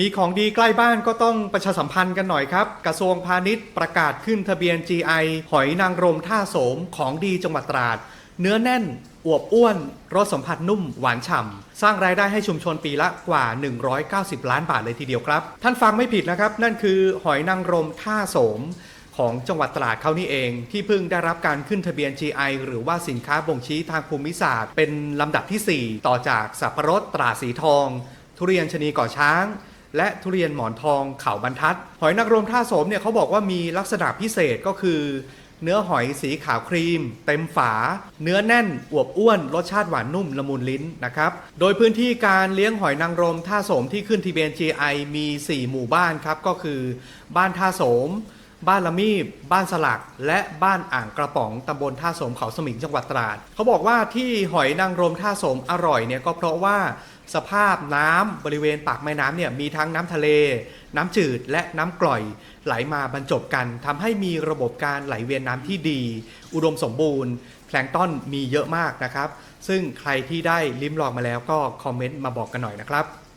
มีของดีใกล้บ้านก็ต้องประชาสัมพันธ์กันหน่อยครับ กระทรวงพาณิชย์ประกาศขึ้นทะเบียน GI หอยนางรมท่าโสมของดีจังหวัดตราด เนื้อแน่น อวบอ้วน รสสัมผัสนุ่ม หวานฉ่ำ สร้างรายได้ให้ชุมชนปีละกว่า 190 ล้านบาทเลยทีเดียวครับ ท่านฟังไม่ผิดนะครับ นั่นคือหอยนางรมท่าโสมของจังหวัดตราดเขานี่เอง ที่เพิ่งได้รับการขึ้นทะเบียน GI หรือว่าสินค้าบ่งชี้ทางภูมิศาสตร์ เป็นลำดับทีสี่4 ต่อจากสับปะรดตราสีทอง ทุเรียนชนีก่อช้าง และทุเรียนหมอนทองเขาบรรทัด หอยนางรมท่าโสมเนี่ยเขาบอกว่ามีลักษณะพิเศษก็คือ เนื้อหอยสีขาวครีม เต็มฝา เนื้อแน่นอวบอ้วน รสชาติหวานนุ่มละมุนลิ้นนะครับ โดยพื้นที่การเลี้ยงหอยนางรมท่าโสมที่ขึ้นทีเบียน GI มี 4 หมู่บ้านครับก็คือ บ้านท่าโสม บ้านละมีบ บ้านสลัก และบ้านอ่างกระป๋องตำบลท่าสมเขาสมิงจังหวัดตราด เขาบอกว่าที่หอยนางรมท่าสมอร่อยเนี่ยก็เพราะว่าสภาพน้ำบริเวณปากแม่น้ำเนี่ยมีทั้งน้ำทะเล น้ำจืดและน้ำกร่อย ไหลมาบรรจบกันทำให้มีระบบการไหลเวียนน้ำที่ดี อุดมสมบูรณ์แพลงต้นมีเยอะมากนะครับ ซึ่งใครที่ได้ลิ้มลองมาแล้วก็คอมเมนต์มาบอกกันหน่อยนะครับ